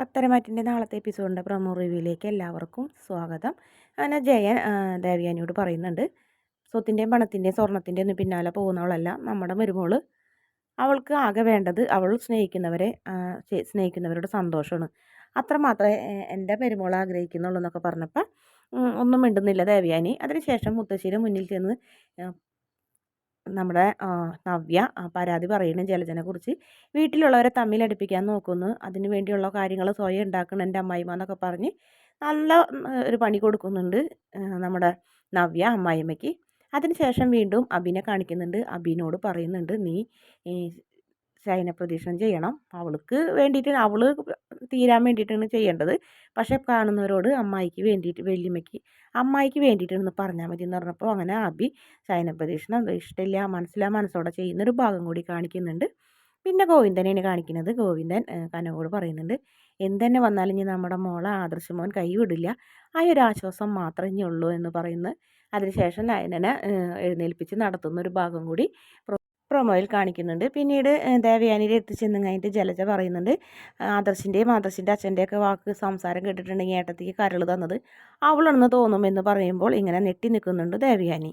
പത്തരമാറ്റിന്റെ നാളത്തെ എപ്പിസോഡിന്റെ പ്രൊമോ റിവ്യൂയിലേക്ക് എല്ലാവർക്കും സ്വാഗതം. അങ്ങനെ ജയൻ ദേവ്യാനിയോട് പറയുന്നുണ്ട് സ്വത്തിന്റെയും പണത്തിന്റെയും സ്വർണത്തിന്റെയും ഒന്നും പിന്നാലെ പോകുന്നവളല്ല നമ്മുടെ മരുമോൾ അവൾക്ക് ആകെ വേണ്ടത് അവൾ സ്നേഹിക്കുന്നവരെ സ്നേഹിക്കുന്നവരുടെ സന്തോഷമാണ് അത്രമാത്രമേ എന്റെ പെരുമോൾ ആഗ്രഹിക്കുന്നുള്ളൂ എന്നൊക്കെ പറഞ്ഞപ്പോൾ ഒന്നും മിണ്ടുന്നില്ല ദേവയാനി. അതിനുശേഷം മുത്തശ്ശിയുടെ മുന്നിൽ ചെന്ന് നമ്മുടെ നവ്യ പരാതി പറയുന്നു ജലജനെക്കുറിച്ച് വീട്ടിലുള്ളവരെ തമ്മിലടുപ്പിക്കാൻ നോക്കുന്നു. അതിന് വേണ്ടിയുള്ള കാര്യങ്ങൾ സ്വയം ഉണ്ടാക്കണം എന്റെ അമ്മായിമ്മ എന്നൊക്കെ പറഞ്ഞ് നല്ല ഒരു പണി കൊടുക്കുന്നുണ്ട് നമ്മുടെ നവ്യ അമ്മായിമ്മയ്ക്ക്. അതിനുശേഷം വീണ്ടും അബിനെ കാണിക്കുന്നുണ്ട്. അബിനോട് പറയുന്നുണ്ട് നീ ശയനപ്രദക്ഷിണം ചെയ്യണം. അവൾക്ക് വേണ്ടിയിട്ട് അവൾ തീരാൻ വേണ്ടിയിട്ടാണ് ചെയ്യേണ്ടത്. പക്ഷേ കാണുന്നവരോട് അമ്മായിക്ക് വേണ്ടിയിട്ട് വല്യമ്മയ്ക്ക് അമ്മായിക്ക് വേണ്ടിയിട്ടാണെന്ന് പറഞ്ഞാൽ മതി എന്ന് പറഞ്ഞപ്പോൾ അങ്ങനെ ആബി ശയനപ്രദക്ഷിണം ഇഷ്ടമില്ല മനസ്സിലാ മനസ്സോടെ ചെയ്യുന്നൊരു ഭാഗം കൂടി കാണിക്കുന്നുണ്ട്. പിന്നെ ഗോവിന്ദനെയാണ് കാണിക്കുന്നത്. ഗോവിന്ദൻ കനകോട് പറയുന്നുണ്ട് എന്തെന്നെ വന്നാലും ഇനി നമ്മുടെ മോളെ ആദർശമോൻ കൈവിടില്ല. ആ ഒരു ആശ്വാസം മാത്രമേ ഉള്ളൂ എന്ന് പറയുന്നു. അതിനുശേഷം നയനനെ എഴുന്നേൽപ്പിച്ച് നടത്തുന്ന ഒരു ഭാഗം കൂടി പ്രൊമോയിൽ കാണിക്കുന്നുണ്ട്. പിന്നീട് ദേവയാനിയിൽ എത്തിച്ചെന്ന് കഴിഞ്ഞിട്ട് ജലജ പറയുന്നുണ്ട് ആദർശിന്റെയും ആദർശിന്റെ അച്ഛന്റെയൊക്കെ വാക്ക് സംസാരം കേട്ടിട്ടുണ്ടെങ്കിൽ ഏട്ടത്തേക്ക് കരൾ തന്നത് അവളെന്ന് തോന്നുമെന്ന് പറയുമ്പോൾ ഇങ്ങനെ നെട്ടി നിൽക്കുന്നുണ്ട് ദേവയാനി.